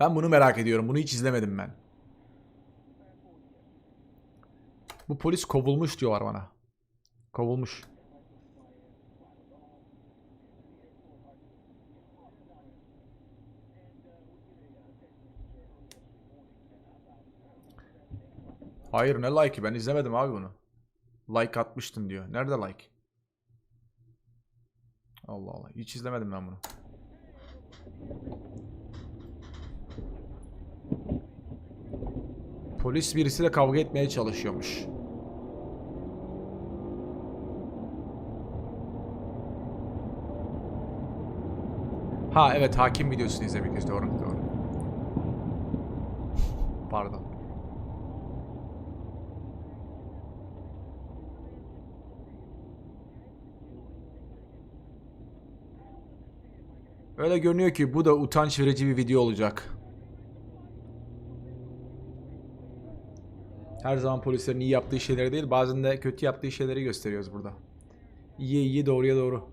Ben bunu merak ediyorum. Bunu hiç izlemedim ben. Bu polis kovulmuş diyorlar bana. Kovulmuş. Hayır ne like'ı ben izlemedim abi bunu. Like atmıştın diyor. Nerede like? Allah Allah. Hiç izlemedim ben bunu. Polis birisiyle kavga etmeye çalışıyormuş. Ha evet hakim videosunu izlemek doğru doğru. Pardon. Öyle görünüyor ki bu da utanç verici bir video olacak. Her zaman polislerin iyi yaptığı şeyleri değil, bazen de kötü yaptığı şeyleri gösteriyoruz burada. İyi iyi, doğruya doğru.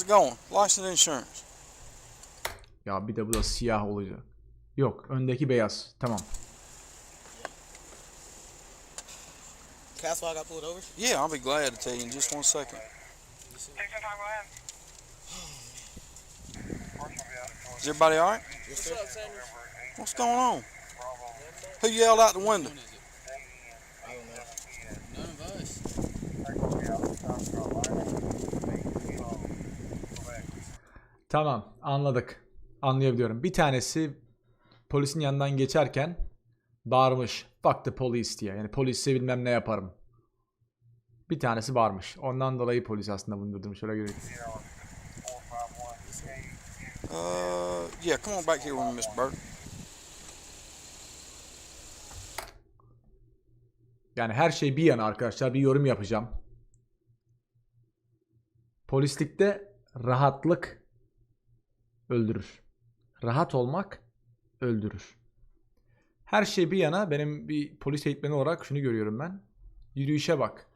How's it going? License and insurance. Ya bir de bu da siyah olacak. Yok, öndeki beyaz. Tamam. That's why I got pulled over. Yeah, I'll be glad to tell you in just one second. Is everybody all right? Yes, sir. What's going on? Who yelled out the window? I don't know. None of us. Tamam, anladık. Anlayabiliyorum. Bir tanesi polisin yanından geçerken bağırmış. Fuck the police diye. Yani polise bilmem ne yaparım. Bir tanesi bağırmış. Ondan dolayı polis aslında bunu durdurmuş. Şöyle göreyim. Uh, yeah, come on back here with me, Miss Burke. Yani her şey bir yana arkadaşlar. Bir yorum yapacağım. Polislikte rahatlık öldürür. Rahat olmak öldürür. Her şey bir yana benim bir polis eğitmeni olarak şunu görüyorum ben. Yürüyüşe bak.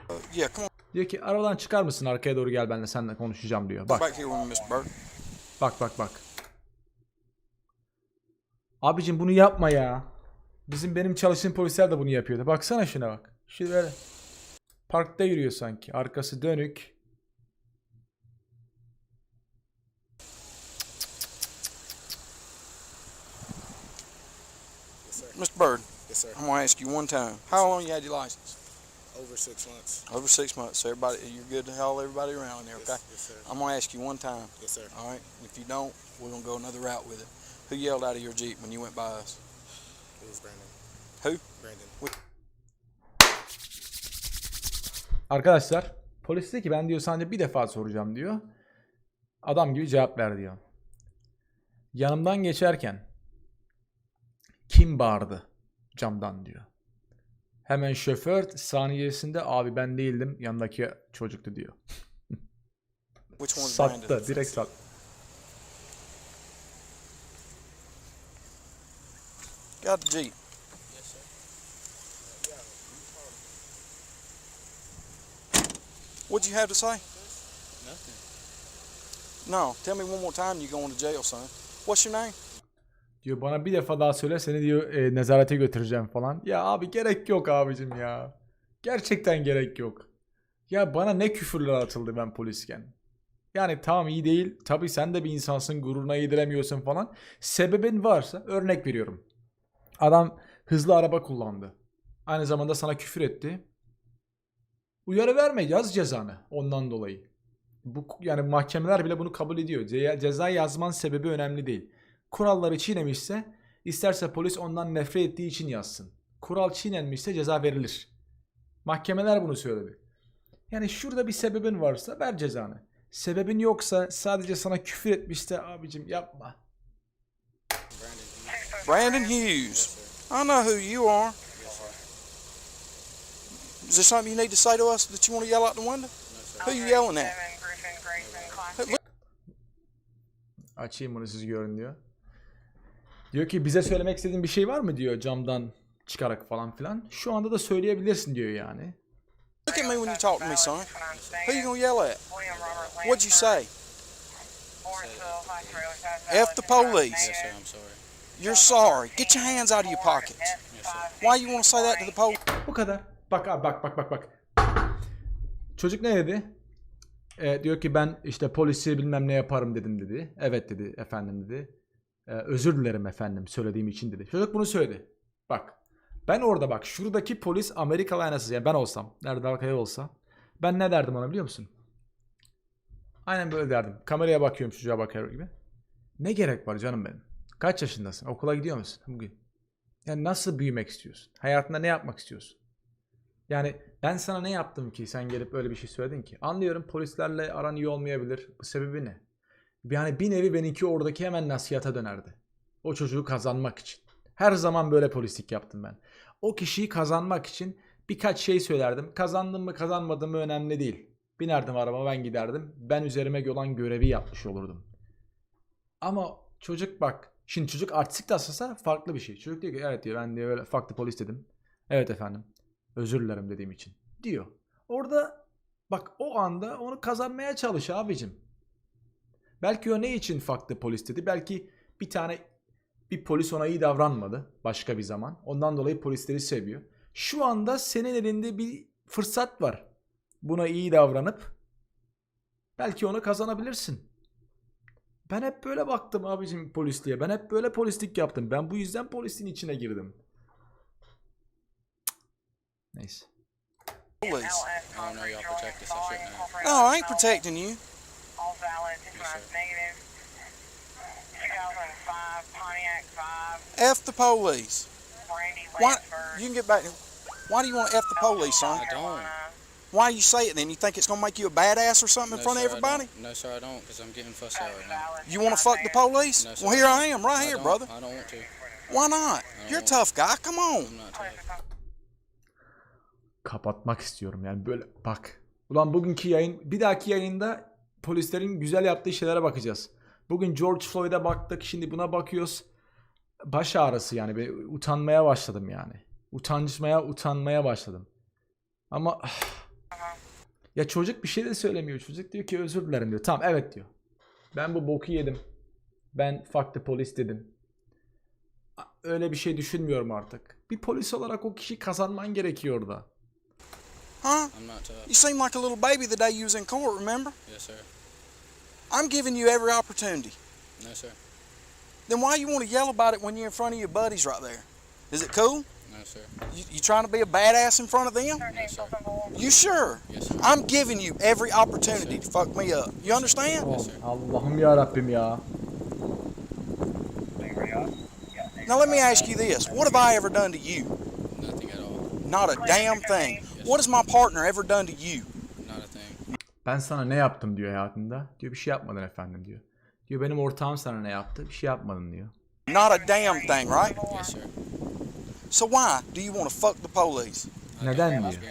Diyor ki arabadan çıkar mısın arkaya doğru gel benimle seninle konuşacağım diyor. Bak bak bak bak. Abicim bunu yapma ya. Bizim benim çalıştığım polisler de bunu yapıyordu. Baksana şuna bak. Şu böyle. Parkta yürüyor sanki. Arkası dönük. Miss Bird, Yes, sir. I'm gonna ask you one time. How long you had your license? Over six months. Over six months. So everybody, you're good to haul everybody around in there, Yes, okay? yes, sir. I'm gonna ask you one time. Yes, sir. All right. If you don't, we're gonna go another route with it. Who yelled out of your jeep when you went by us? It was Brandon. Who? Brandon. Arkadaşlar polis dedi ki ben diyor sadece bir defa soracağım diyor. Adam gibi cevap ver diyor. Yanımdan geçerken kim bağırdı camdan diyor. Hemen şoför saniyesinde abi ben değildim yanındaki çocuktu diyor. Sattı direkt sattı. Got the jeep. Yes, sir. What'd you have to say? Nothing. No. Tell me one more time. You going to jail, son? What's your name? Diyor bana bir defa daha söyle seni diyor e, nezarete götüreceğim falan. Ya abi gerek yok abicim ya. Gerçekten gerek yok. Ya bana ne küfürler atıldı ben polisken. Yani tamam iyi değil. Tabii sen de bir insansın gururuna yediremiyorsun falan. Sebebin varsa örnek veriyorum. Adam hızlı araba kullandı. Aynı zamanda sana küfür etti. Uyarı verme yaz cezanı ondan dolayı. Bu yani mahkemeler bile bunu kabul ediyor. Ce- Ceza yazman sebebi önemli değil. Kuralları çiğnemişse isterse polis ondan nefret ettiği için yazsın. Kural çiğnenmişse ceza verilir. Mahkemeler bunu söyledi. Yani şurada bir sebebin varsa ver cezanı. Sebebin yoksa sadece sana küfür etmişse abicim yapma. Brandon. Hughes. I know who you are. Is there something you need to say to us that you want to yell out the window? Who you yelling at? Açayım bunu siz görün diyor. Diyor ki bize söylemek istediğin bir şey var mı diyor camdan çıkarak falan filan. Şu anda da söyleyebilirsin diyor yani. Look at me when you talk to me, son. Who you gonna yell at? What'd you say? F the police. Yes, sir. I'm sorry. You're sorry. Get your hands out of your pockets. Why you want to say that to the police? Bu kadar. Bak abi bak bak bak bak. Çocuk ne dedi? E, diyor ki ben işte polisi bilmem ne yaparım dedim dedi. Evet dedi efendim dedi. E, özür dilerim efendim söylediğim için dedi. Çocuk bunu söyledi. Bak. Ben orada bak şuradaki polis Amerikalı aynasız yani ben olsam. Nerede arkaya olsa. Ben ne derdim ona biliyor musun? Aynen böyle derdim. Kameraya bakıyorum çocuğa bakar gibi. Ne gerek var canım benim? Kaç yaşındasın? Okula gidiyor musun bugün? Yani nasıl büyümek istiyorsun? Hayatında ne yapmak istiyorsun? Yani ben sana ne yaptım ki sen gelip öyle bir şey söyledin ki? Anlıyorum polislerle aran iyi olmayabilir. Bu sebebi ne? Yani bir nevi benimki oradaki hemen nasihata dönerdi. O çocuğu kazanmak için. Her zaman böyle polislik yaptım ben. O kişiyi kazanmak için birkaç şey söylerdim. Kazandım mı kazanmadım mı önemli değil. Binerdim arabama ben giderdim. Ben üzerime olan görevi yapmış olurdum. Ama çocuk bak. Şimdi çocuk artistik taslasa farklı bir şey. Çocuk diyor ki evet diyor ben diyor böyle farklı polis dedim. Evet efendim. Özür dilerim dediğim için. Diyor. Orada bak o anda onu kazanmaya çalış abicim. Belki o ne için farklı polis dedi. Belki bir tane bir polis ona iyi davranmadı başka bir zaman. Ondan dolayı polisleri seviyor. Şu anda senin elinde bir fırsat var. Buna iyi davranıp belki onu kazanabilirsin. Ben hep böyle baktım abicim polisliğe. Ben hep böyle polislik yaptım. Ben bu yüzden polisin içine girdim. Neyse. Police. I don't know y'all protect us. I shouldn't have. No, I ain't protecting you. All valid, Yes, yes, negative. 2005 Pontiac 5, F the police. Brandy Why? You can get back. Why do you want to F the police, son? I don't. Why you say it then? You think it's gonna make you a badass or something in front of sir, I everybody? No, sir, I don't, because I'm getting fussed at right now. You want to fuck the police? No, sir. Well, here I am, right I here, brother. I don't want to. Why not? You're a tough guy. Come on. I'm not tough. Kapatmak istiyorum yani böyle bak. Ulan bugünkü yayın bir dahaki yayında polislerin güzel yaptığı şeylere bakacağız. Bugün George Floyd'a baktık şimdi buna bakıyoruz. Baş ağrısı yani bir utanmaya başladım yani. Utancmaya utanmaya başladım. Ama ah. ya çocuk bir şey de söylemiyor. Çocuk diyor ki özür dilerim diyor. Tamam evet diyor. Ben bu boku yedim. Ben fuck the polis dedim. Öyle bir şey düşünmüyorum artık. Bir polis olarak o kişi kazanman gerekiyor orada. Huh? I'm not tough. You seem like a little baby the day you was in court, remember? Yes, sir. I'm giving you every opportunity. No, sir. Then why you want to yell about it when you're in front of your buddies right there? Is it cool? No, sir. You, you trying to be a badass in front of them? No, sir. You sure? Yes, sir. I'm giving you every opportunity to fuck me up. You understand? Yes, sir. Allah'ım ya Rabbim ya. Now let me ask you this: What have I ever done to you? Nothing at all. Not a damn thing. What has my partner ever done to you? Not a thing. Ben sana ne yaptım diyor hayatında. Diyor bir şey yapmadın efendim diyor. Diyor benim ortağım sana ne yaptı? Bir şey yapmadın diyor. Not a damn thing, right? Yes, sir. So why do you want to fuck the police? Neden diyor.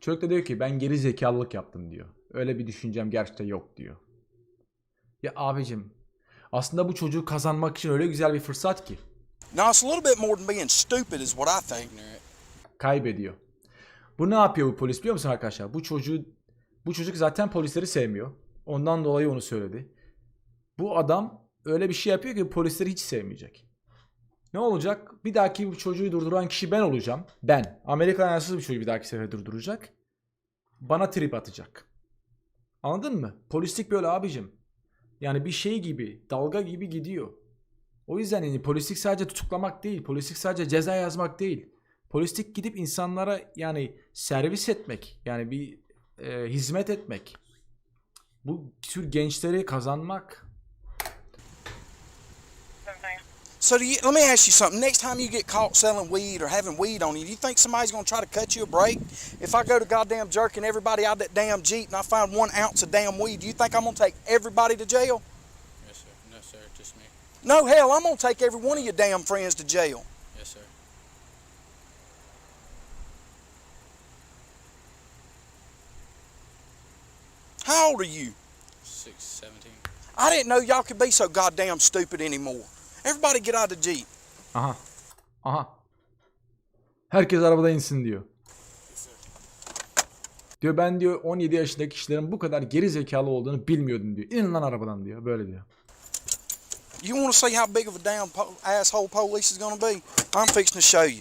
Çocuk da diyor ki ben geri zekalılık yaptım diyor. Öyle bir düşüncem gerçekten yok diyor. Ya abicim aslında bu çocuğu kazanmak için öyle güzel bir fırsat ki. Now it's a little bit more than being stupid, is what I think. Kaybediyor. Bu ne yapıyor bu polis biliyor musun arkadaşlar? Bu çocuğu bu çocuk zaten polisleri sevmiyor. Ondan dolayı onu söyledi. Bu adam öyle bir şey yapıyor ki polisleri hiç sevmeyecek. Ne olacak? Bir dahaki bu çocuğu durduran kişi ben olacağım. Ben. Amerikan ayarsız bir çocuğu bir dahaki sefer durduracak. Bana trip atacak. Anladın mı? Polislik böyle abicim. Yani bir şey gibi, dalga gibi gidiyor. O yüzden yani polislik sadece tutuklamak değil, polislik sadece ceza yazmak değil. Polislik gidip insanlara yani servis etmek, yani bir e, hizmet etmek. Bu tür gençleri kazanmak. So do you, let me ask you something. Next time you get caught selling weed or having weed on you, do you think somebody's going to try to cut you a break? If I go to goddamn jerking everybody out of that damn Jeep and I find one ounce of damn weed, do you think I'm going to take everybody to jail? Yes, sir. No, sir. Just me. No, hell, I'm going to take every one of your damn friends to jail. Yes, sir. How old are you? Six, 17. I didn't know y'all could be so goddamn stupid anymore. Everybody get out of the Jeep. Aha. Aha. Herkes arabada insin diyor. Diyor ben diyor 17 yaşındaki kişilerin bu kadar geri zekalı olduğunu bilmiyordum diyor. İnin lan arabadan diyor. Böyle diyor. You want to see how big of a damn po- asshole police is going to be? I'm fixing to show you.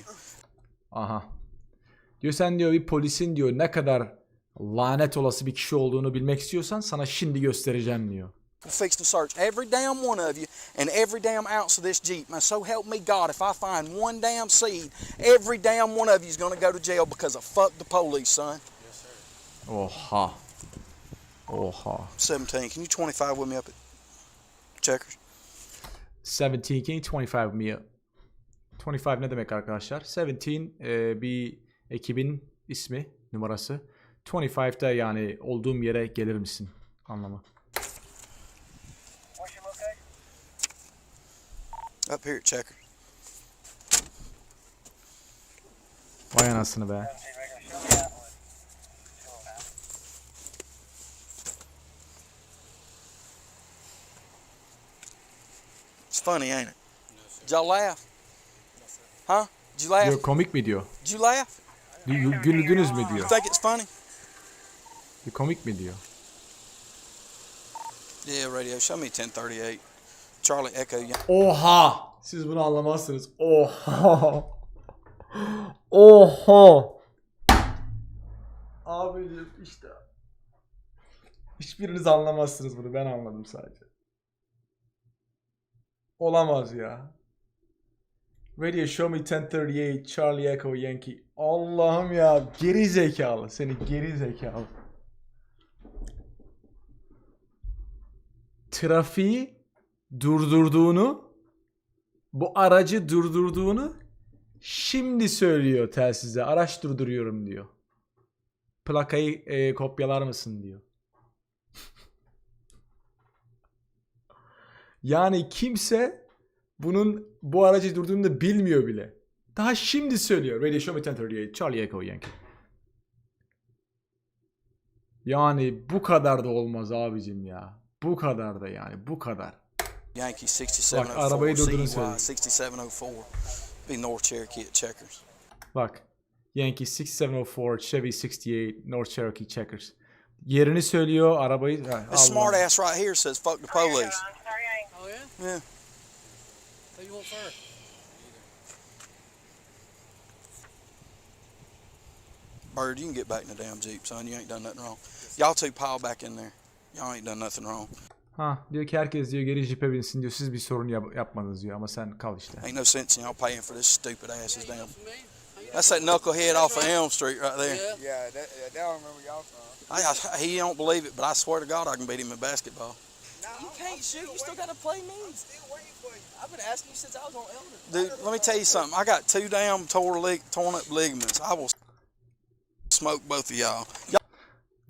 Aha. Diyor sen diyor bir polisin diyor ne kadar lanet olası bir kişi olduğunu bilmek istiyorsan sana şimdi göstereceğim diyor. Fixing to search every damn one of you and every damn ounce of this Jeep. Now, so help me God, if I find one damn seed, every damn one of you is going to go to jail because of fuck the police, son. Oha. Oha. 17. Can you 25 with me up at Checkers? 17 can you 25 me? 25 ne demek arkadaşlar? 17 e, bir ekibin ismi, numarası. 25'da yani olduğum yere gelir misin anlamı. Up here at Checkers. Vay anasını be. It's funny, ain't it? Did y'all laugh? Huh? Did you laugh? Diyor komik mi diyor? Did you laugh? Gü- Güldünüz mü diyor? You think it's funny? Bir komik mi diyor? Yeah, radio. Show me 1038. Charlie Echo. Oha! Siz bunu anlamazsınız. Oha! Oha! Abi işte. Hiçbiriniz anlamazsınız bunu. Ben anladım sadece. Olamaz ya. Radio Show Me 1038 Charlie Echo Yankee. Allah'ım ya. Geri zekalı. Seni geri zekalı. Trafiği durdurduğunu bu aracı durdurduğunu şimdi söylüyor telsize. Araç durduruyorum diyor. Plakayı e, kopyalar mısın diyor. yani kimse bunun bu aracı durduğunu da bilmiyor bile. Daha şimdi söylüyor. Radio Show Me 1038 Charlie Echo Yankee. Yani bu kadar da olmaz abicim ya. Bu kadar da yani bu kadar. Yankee 6704 Bak, arabayı durdurun CY söyle. 6704. Be North Cherokee at Checkers. Bak. Yankee 6704, Chevy 68, North Cherokee Checkers. Yerini söylüyor, arabayı... Ha, This smart ass right here says fuck the police. Oh, yeah? Yeah. Who you want first? Bird, you can get back in the damn Jeep, son. You ain't done nothing wrong. Y'all two pile back in there. Y'all ain't done nothing wrong. Ha, diyor ki herkes diyor geri jipe binsin diyor. Siz bir sorun yap- yapmadınız diyor ama sen kal işte. Ain't no sense in y'all paying for this stupid ass's damn. Me? That's that knucklehead off of Elm Street right there. Yeah. Yeah, that, that, that I remember y'all from. I, I, he don't believe it, but I swear to God, I can beat him in basketball. You can't shoot. You still gotta play me. I've been asking you since I was on Elder. Dude, let me tell you something. I got two damn tore lig- torn up ligaments. I will smoke both of y'all.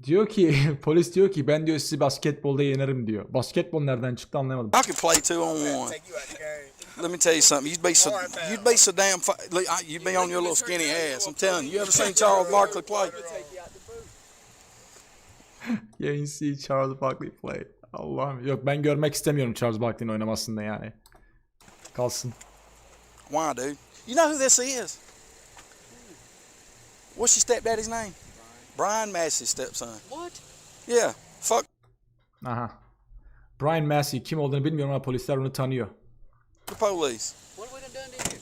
Diyor ki polis diyor ki ben diyor sizi basketbolda yenerim diyor. Basketbol nereden çıktı anlamadım. I could play two on one. Let me tell you something. You'd be so you'd be so damn. You'd be on your little skinny ass. I'm telling you. You ever seen Charles Barkley play? Yeah, you see Charles Barkley play. Allah'ım. Yok ben görmek istemiyorum Charles Barkley'in oynamasını da yani. Kalsın. Why, dude? You know who this is? What's your stepdaddy's name? Brian Massey's stepson. What? Yeah. Fuck Aha. Brian Massey kim olduğunu bilmiyorum ama polisler onu tanıyor. the police. What have we done done to you?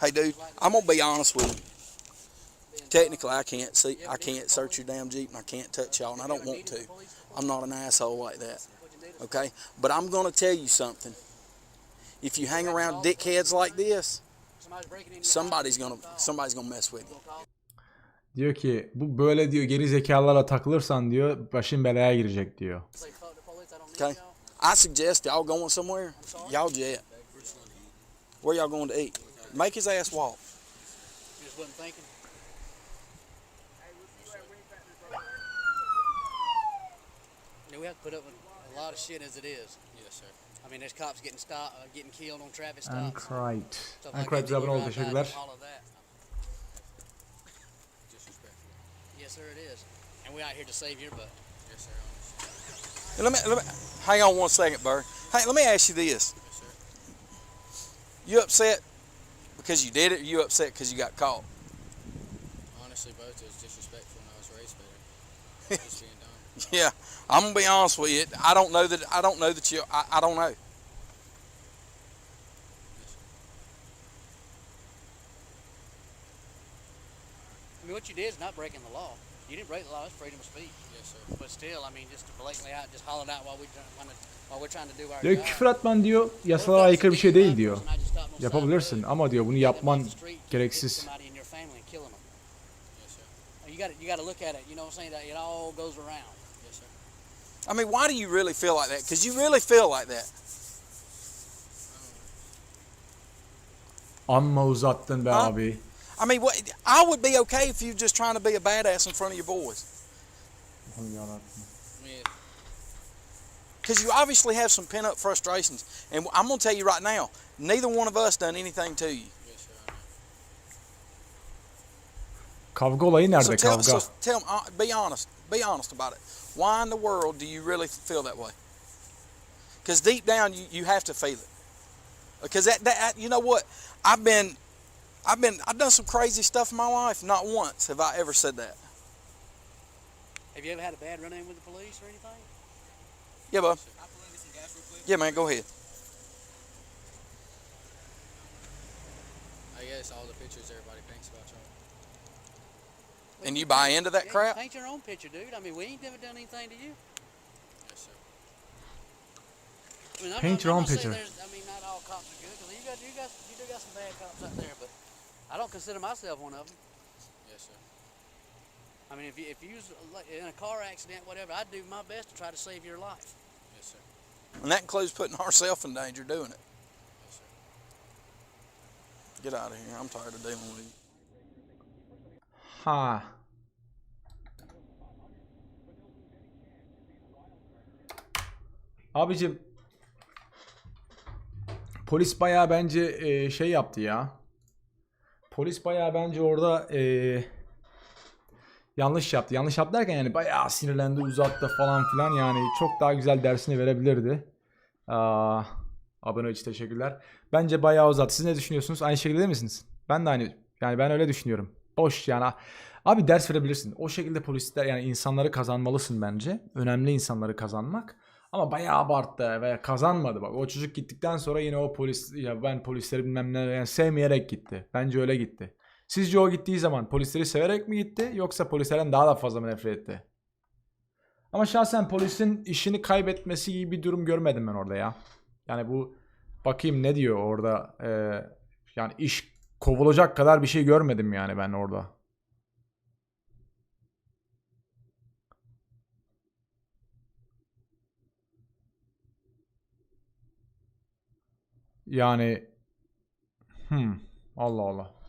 Hey, dude. I'm gonna be honest with you. Technically, I can't see. I can't search your damn jeep, and I can't touch y'all, and I don't want to. I'm not an asshole like that. Okay, but I'm gonna tell you something. If you hang around dickheads like this, Somebody's breaking into somebody's gonna somebody's gonna mess with you. Diyor ki bu böyle diyor geri zekalarla takılırsan diyor başın belaya girecek diyor. Okay. I suggest y'all going somewhere. Y'all jet. Where y'all going to eat? Make his ass walk. You just wasn't thinking. Yeah, we have to put up with a lot of shit as it is. Yes, sir. I mean, there's cops getting stopped, uh, getting killed on traffic stops. Ankrite. Ankrite bize abone oldu teşekkürler. Yes, sir, it is. And we out here to save your butt. Yes, sir. Let me, let me hang on one second, Burr. Hey, let me ask you this: Yes, sir. You upset because you did it, or you upset because you got caught? Honestly, both. It was disrespectful when I was raised better. Just being dumb. Yeah, I'm gonna be honest with you. I don't know that. I don't know that you. I, I don't know. What you did is not breaking the law. You didn't break the law. It's freedom of speech. Yes, sir. But still, I mean, just to blatantly out, just hollering out while we trying to, while we're trying to do our Diyor job. küfür atman diyor yasala aykırı bir şey değil diyor. Yapabilirsin ama diyor bunu yapman gereksiz. Yes, sir. You got you got to look at it. You know what I'm saying? That it all goes around. Yes, sir. I mean, why do you really feel like that? Because you really feel like that. Amma uzattın be Ha? abi. I mean, what? I would be okay if you just trying to be a badass in front of your boys. Because you obviously have some pent up frustrations. And I'm going to tell you right now, neither one of us done anything to you. yes, sir. Know. Kavga olayı So nerede tell, kavga? so tell me, uh, be honest. Be honest about it. Why in the world do you really feel that way? Because deep down, you, you have to feel it. Because that, that, you know what? I've been, I've been, I've done some crazy stuff in my life. Not once have I ever said that. Have you ever had a bad run-in with the police or anything? Yeah, bub. Yeah, man. Go ahead. I guess all the pictures everybody thinks about y'all. And you buy into that Yeah, crap? Paint your own picture, dude. I mean, we ain't never done anything to you. Yes, sir. I mean, Paint not, your I'm own picture. I mean, not all cops are good. 'cause you got, you got, you do got some bad cops out there, but I don't consider myself one of them. Yes, sir. I mean, if you if you was in a car accident, whatever, I'd do my best to try to save your life. Yes, sir. And that includes putting ourselves in danger doing it. Yes, sir. Get out of here. I'm tired of dealing with you. Ha. Abicim polis bayağı bence e, şey yaptı ya. Polis bayağı bence orada e, yanlış yaptı. Yanlış yaptı derken yani bayağı sinirlendi, uzattı falan filan yani çok daha güzel dersini verebilirdi. Aa, abone için teşekkürler. Bence bayağı uzattı. Siz ne düşünüyorsunuz? Aynı şekilde misiniz? Ben de aynı. Yani ben öyle düşünüyorum. Boş yani. Abi ders verebilirsin. O şekilde polisler yani insanları kazanmalısın bence. Önemli insanları kazanmak. Ama bayağı abarttı ve kazanmadı bak. O çocuk gittikten sonra yine o polis ya ben polisleri bilmem ne yani sevmeyerek gitti. Bence öyle gitti. Sizce o gittiği zaman polisleri severek mi gitti yoksa polislerden daha da fazla mı nefret etti? Ama şahsen polisin işini kaybetmesi gibi bir durum görmedim ben orada ya. Yani bu bakayım ne diyor orada. Ee, yani iş kovulacak kadar bir şey görmedim yani ben orada. Yani hmm, Allah Allah.